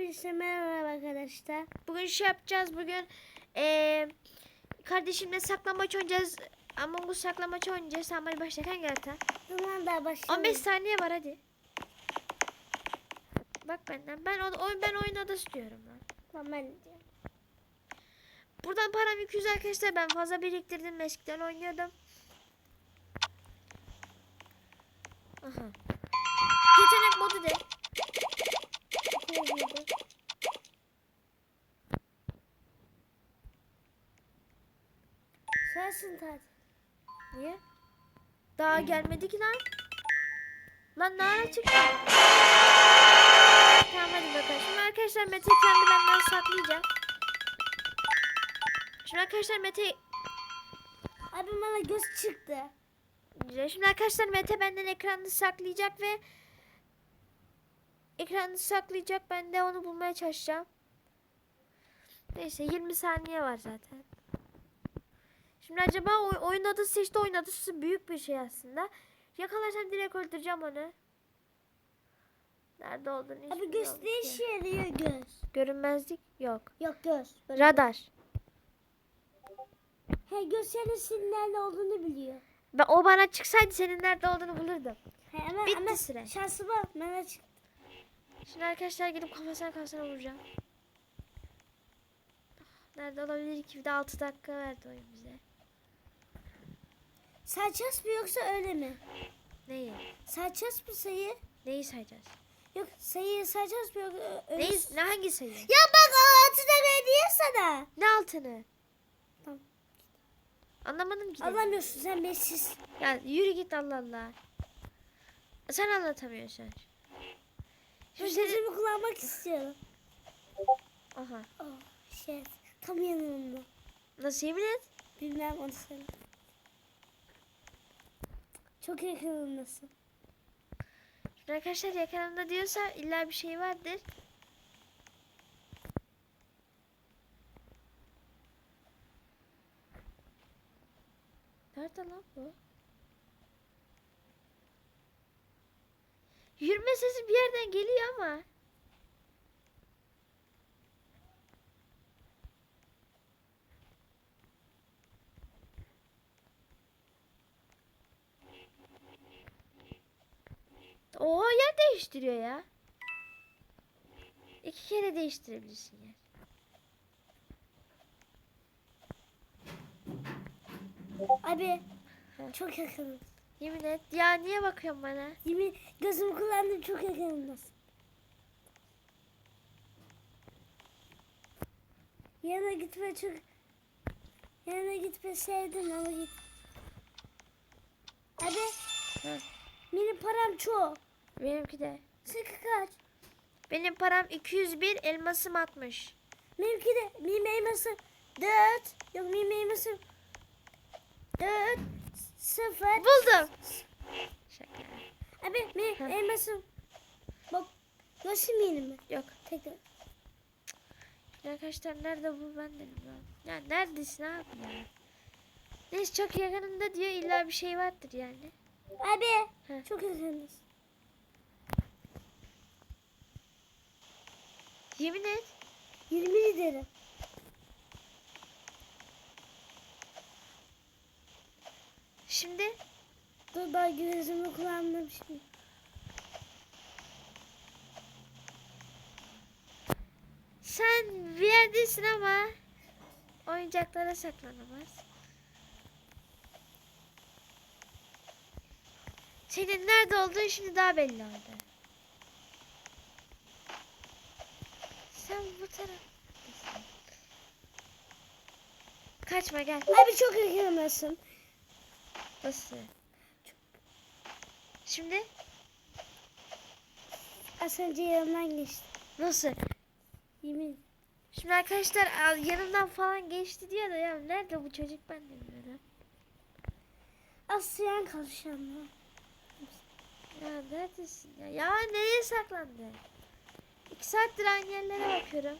Hepinize merhaba arkadaşlar. Bugün şey yapacağız. Bugün eee kardeşimle saklamaç oynayacağız. Among Us saklamaç oynayacağız. Sen bana başla hangi harita? Zaman daha başlayalım. 15 saniye var hadi. Bak benden. Ben o, oyun ben oyun adası diyorum lan. Tamam ben diyorum. Buradan param 200 arkadaşlar. Ben fazla biriktirdim. Eskiden oynuyordum. Aha. Yetenek modu de. Girdim. Sensin tatil. Niye? Daha gelmedi ki lan. Lan ne ara çıktı? Tamam hadi bakalım. Şimdi arkadaşlar Mete kendi benden saklayacak. Şimdi arkadaşlar Mete Abi bana göz çıktı. Şimdi arkadaşlar Mete benden ekranını saklayacak ve ekranını saklayacak. Ben de onu bulmaya çalışacağım. Neyse 20 saniye var zaten. Şimdi acaba oy- oyun adası işte oyun adası büyük bir şey aslında. Yakalarsam direkt öldüreceğim onu. Nerede olduğunu Abi göz ne işe yarıyor göz? Görünmezlik yok. Yok göz. Böyle- Radar. He göz senin nerede olduğunu biliyor. Ben, o bana çıksaydı senin nerede olduğunu bulurdum. He, ama, Bitti ama süre. Şansı var. Bana çıktı. Şimdi arkadaşlar gidip kafasına kafasına vuracağım. Nerede olabilir ki? Bir de 6 dakika verdi oyun bize. Sayacağız mı yoksa öyle mi? Neyi? Sayacağız mı sayı? Neyi sayacağız? Yok sayıyı sayacağız mı yoksa öyle Neyi? Ne hangi sayı? Ya bak o altı da diyor sana? Ne altını? Tamam. Anlamadım ki. Anlamıyorsun sen besiz. Ya yürü git Allah Allah. Sen anlatamıyorsun. Sözümü kullanmak istiyorum. Aha. Oh şey tam yanımda. Nasıl yemin et? Bilmem onu söyle. Çok yakınımdasın. Şimdi arkadaşlar yakınımda diyorsa illa bir şey vardır. Nerede lan bu? Yürüme sesi bir yerden geliyor ama. Oha yer değiştiriyor ya. İki kere değiştirebilirsin yer. Abi çok yakınım. Yemin et. Ya niye bakıyorsun bana? Yemin gözümü kullandım çok yakınımdasın. Yanına gitme çok Yanına gitme sevdim ama git. Abi He. benim param çok. Benimki de. Sıkı kaç. Benim param 201, elmasım 60. Benimki de benim elmasım 4. Yok benim elmasım 4 0 Buldum. Şaka. Abi benim elmasım Bak göstermeyelim mi? Yok. Tekrar. Arkadaşlar nerede bu ben de bilmiyorum. Ya neredesin abi ya? Neyse çok yakınında diyor illa bir şey vardır yani. Abi Heh. çok yakınız. Yemin et. 20 ederim. Şimdi Dur ben gözümü kullandım şimdi. sen bir yerdesin ama oyuncaklara saklanamaz. Senin nerede olduğun şimdi daha belli oldu. Sen bu taraftasın. Kaçma gel. Abi çok yakınımdasın. Nasıl? Şimdi Az önce yanımdan geçti. nasıl? Yemin. Şimdi arkadaşlar yanımdan falan geçti diyor da ya nerede bu çocuk ben de bilmiyorum. Aslıyan kalışanlar. Ya neredesin ya? Ya nereye saklandı? İki saattir aynı yerlere bakıyorum.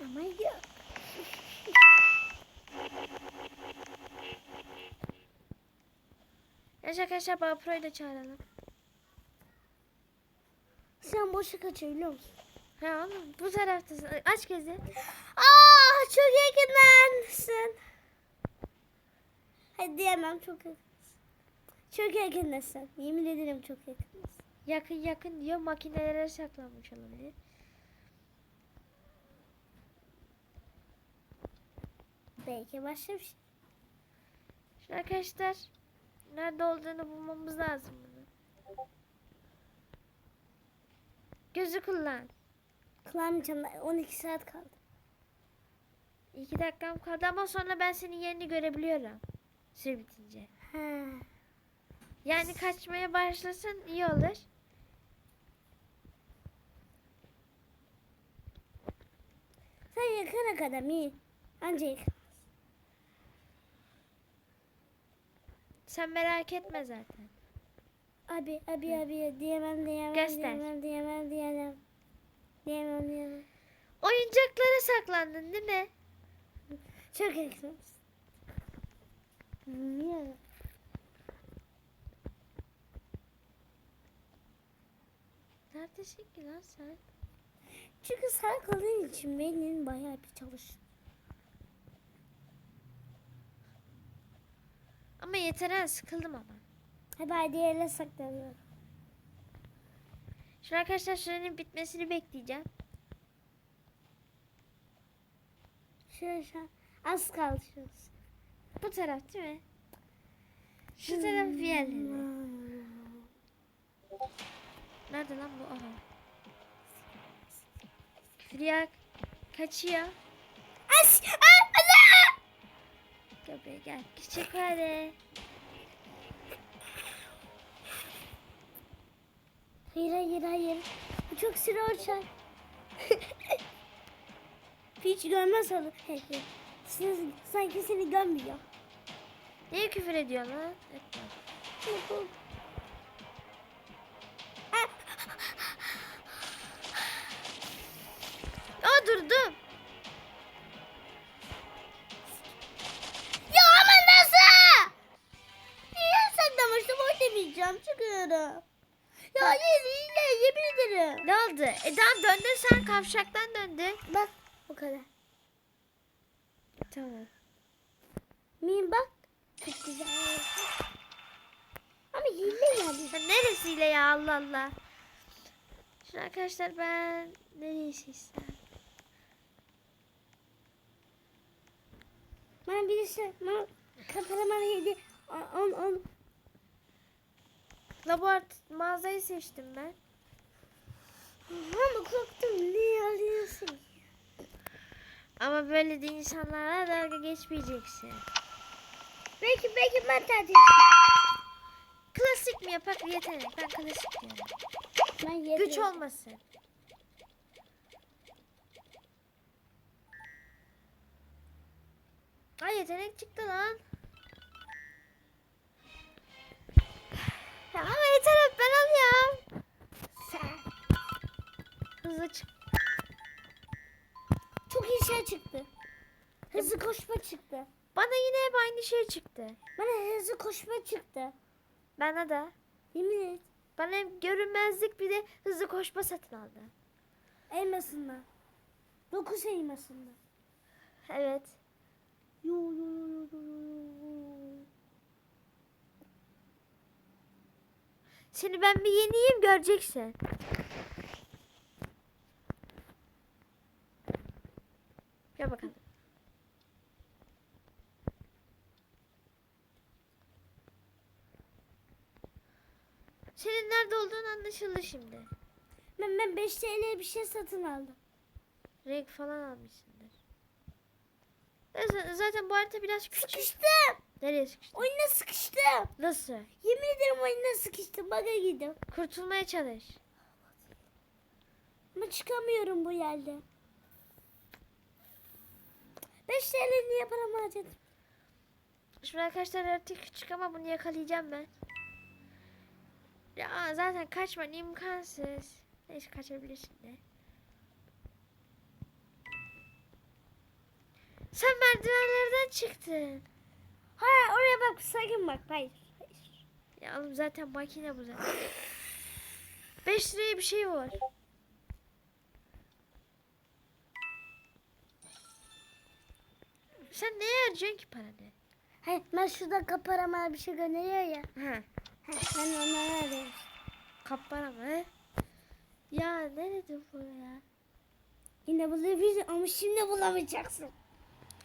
Ama yok. Ya arkadaşlar bana Pro'yu da çağıralım. Sen boşa kaçıyor biliyor musun? Ha oğlum bu taraftasın. Aç gözü. Aa çok yakınlansın. Hadi diyemem çok yakın. Çok yakındasın. Yemin ederim çok yakındasın. Yakın yakın diyor makinelere saklanmış olabilir. Belki başka bir şey. Şimdi arkadaşlar nerede olduğunu bulmamız lazım bunu. Gözü kullan. Kullanmayacağım. 12 saat kaldı. İki dakikam kaldı ama sonra ben senin yerini görebiliyorum. Süre bitince. Ha. Yani kaçmaya başlasın iyi olur. Sen yakına kadar iyi. Anca Sen merak etme zaten. Abi abi abi diyemem diyemem Göster. diyemem diyemem diyemem. Diyemem diyemem. Oyuncaklara saklandın değil mi? Çok yakın. Niye? Neredesin ki lan sen? Çünkü sen kaldığın için beynin bayağı bir çalış. Ama yeter ha sıkıldım ama. Hadi hadi yerine saklanıyorum. Şimdi arkadaşlar sürenin bitmesini bekleyeceğim. Şöyle şu az kaldı şurası. Bu taraf değil mi? Şu taraf bir yerleri. Nerede lan bu? Aha. Küfriyak kaçıyor. Aa, ana! Gel buraya gel. Küçük fare. Hayır hayır hayır. Bu çok süre uçar. Hiç görmez onu. Siz, sanki seni görmüyor. Niye küfür ediyor lan? Etme. Çıkıyorum. Ya yine yine yemin ederim. Ne oldu? E daha döndün sen kavşaktan döndün. Bak bu kadar. Tamam. Miyim bak. Çok güzel. Ama hile yani. Sen neresiyle ya Allah Allah. Şimdi arkadaşlar ben neresiysem. Bana birisi bana kapalı Labort mağazayı seçtim ben. Ama korktum. Niye alıyorsun? Ama böyle de insanlara dalga geçmeyeceksin. Belki belki ben tercih Klasik mi yapak yetenek? Ben klasik diyorum. Ben yerim. Güç olmasın. Ay yetenek çıktı lan. Hızlı çık. Çok iyi şey çıktı. Hızlı koşma çıktı. Bana yine hep aynı şey çıktı. Bana hızlı koşma çıktı. Bana da. Yemin et. Bana hem görünmezlik bir de hızlı koşma satın aldı. Elmasından. Dokuz elmasından. Evet. Yo yo yo yo yo yo. Seni ben bir yeniyim göreceksin. Bakalım. Senin nerede olduğun anlaşıldı şimdi. Ben, ben 5 TL bir şey satın aldım. Renk falan almışsındır. Zaten, bu harita biraz küçük. Sıkıştım. Nereye sıkıştın? Oyuna sıkıştım. Nasıl? Yemin ederim oyuna sıkıştım. Baga gidiyorum. Kurtulmaya çalış. Ama çıkamıyorum bu yerde. 5 TL niye paramı harcadım? Şimdi arkadaşlar harita küçük ama bunu yakalayacağım ben. Ya zaten kaçman imkansız. Neyse kaçabilirsin de. Sen merdivenlerden çıktın. Ha oraya bak sakın bak. Hayır. Hayır. Ya oğlum zaten makine bu zaten. 5 liraya bir şey var. Sen neye harcıyorsun ki paranı? Hayır ben şurada kaparama bir şey gönderiyor ya. Ha. Ha, ben onları arıyorum. Kap para mı? he? Ya nerede bu ya? Yine bulabilirsin ama şimdi bulamayacaksın.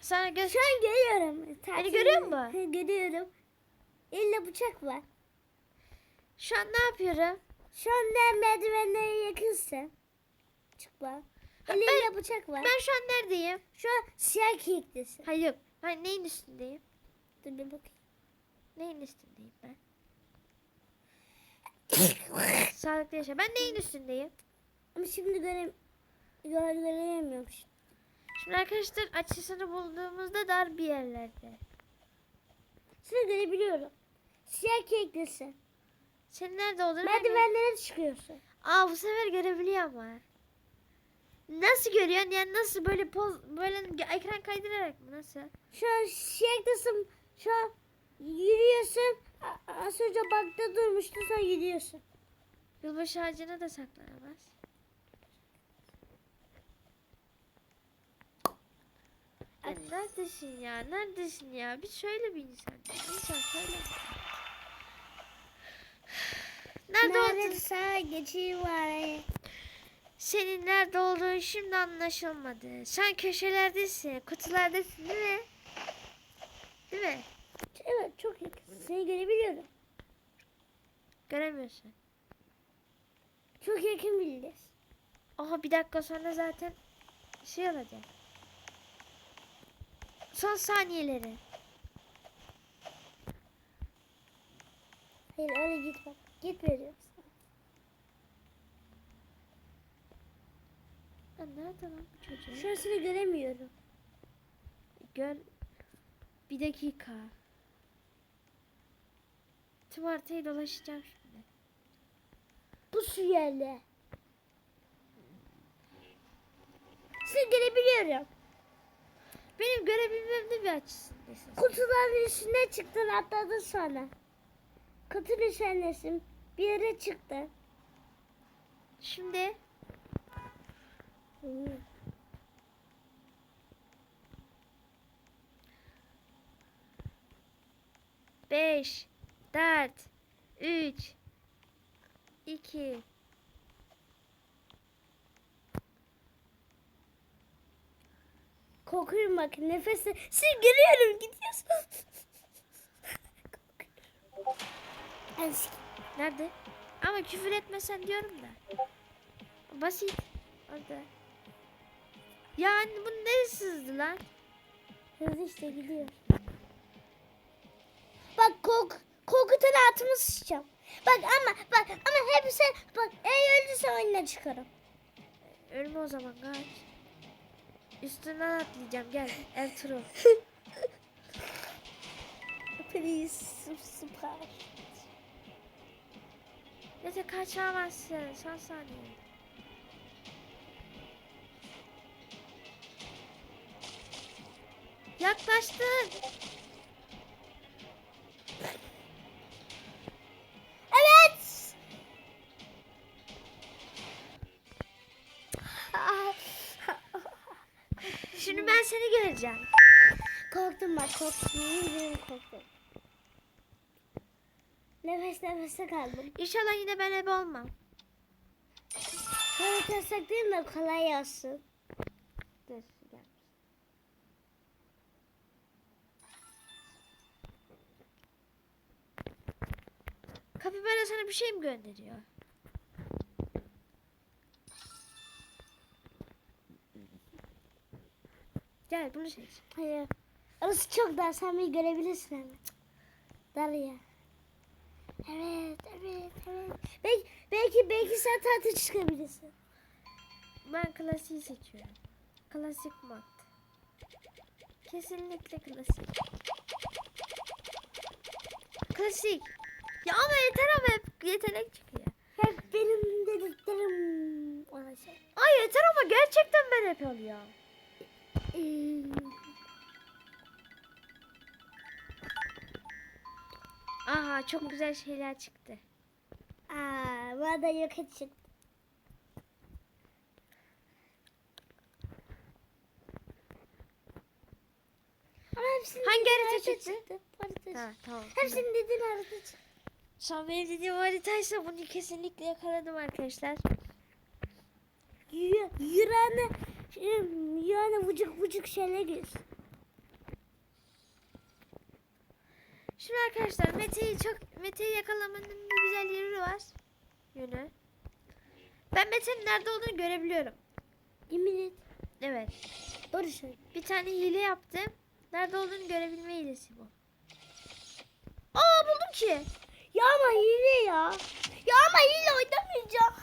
Sana göz... Şu an görüyorum. Tatil- görüyor musun? Görüyorum. Elle bıçak var. Şu an ne yapıyorum? Şu anda merdivenlere yakınsın. Çık var. Elinde bıçak var. Ben şu an neredeyim? Şu an siyah keyiktesin. Hayır yok. Ben neyin üstündeyim? Dur bir bakayım. Neyin üstündeyim ben? Sağlıklı yaşa. Ben neyin üstündeyim? Ama şimdi göre gö göremiyorum. şimdi. Şimdi arkadaşlar açısını bulduğumuzda dar bir yerlerde. Seni görebiliyorum. Siyah keyiktesin. Senin nerede olduğunu Merdivenlere çıkıyorsun. Aa bu sefer görebiliyor ama. Nasıl görüyorsun? Yani nasıl böyle poz böyle ekran kaydırarak mı? Nasıl? Şu an siyahtasın. Şu an yürüyorsun. Az önce bakta durmuştun sonra yürüyorsun. Yılbaşı ağacına da saklanamaz. Ya neredesin ya? Neredesin ya? Bir söyle bir insan. İnsan söyle. Nerede oldun? Nerede geçiyor var. Senin nerede olduğun şimdi anlaşılmadı. Sen köşelerdesin, kutulardasın değil mi? Değil mi? Evet çok yakın. Seni görebiliyorum. Göremiyorsun. Çok yakın biliriz. Aha bir dakika sonra zaten şey olacak. Son saniyeleri. Hayır öyle gitme. Git veriyorum Ya nerede lan bu çocuğu? Şu an seni göremiyorum. Gör. Bir dakika. Tüm haritayı dolaşacağım şimdi. Bu su yerle. Seni görebiliyorum. Benim görebilmemde bir açısındasın. Kutuların üstüne çıktın atladın sonra. Kutunun üstündesin. Bir yere çıktın. Şimdi. Beş, dört, üç, iki, Kokuyorum bak nefesi. Seni görüyorum gidiyorsun. Nerede? Ama küfür etmesen diyorum da. Basit. Orada. Yani bu neresi hızlı lan? Hızlı işte gidiyor. Bak kork korkutan altıma sıçacağım. Bak ama bak ama hepsi bak eğer öldürse oyuna çıkarım. Ölme o zaman kaç. Üstünden atlayacağım gel Ertuğrul. Please süper. Neyse kaçamazsın son saniye. Yaklaştın. Evet. Şimdi ben seni göreceğim. Korktum bak korktum. Korktum. Nefes nefese kaldım. İnşallah yine ben ebe olmam. Kanat yasak değil mi? Kolay olsun. Dur gel. Kapibara sana bir şey mi gönderiyor? Gel bunu seç. Hayır. Orası çok dar. Sen beni görebilirsin hemen. Dar ya. Evet, evet, evet. Belki, belki, belki sen tatile çıkabilirsin. Ben klasiği seçiyorum. Klasik mod. Kesinlikle klasik. Klasik. Ya ama yeter ama hep yetenek çıkıyor. Hep benim dediklerim olacak. Ay yeter ama gerçekten ben hep alıyorum. Hmm. Aha çok güzel şeyler çıktı. Aa, bana da yok çıktı. hepsini Hangi dediğin harita çıktı? Harita Ha, tamam. Hepsini dediğin harita çıktı. Şu an benim dediğim haritaysa bunu kesinlikle yakaladım arkadaşlar. Yürü, yürene, yürene vıcık vıcık şeyler gir. Şimdi arkadaşlar Mete'yi çok Mete'yi yakalamanın bir güzel yeri var. Yönü. Ben Mete'nin nerede olduğunu görebiliyorum. Yemin et. Evet. Doğru söyle. Bir tane hile yaptım. Nerede olduğunu görebilme hilesi bu. Aa buldum ki. Ya ama hile ya. Ya ama hile oynamayacağım.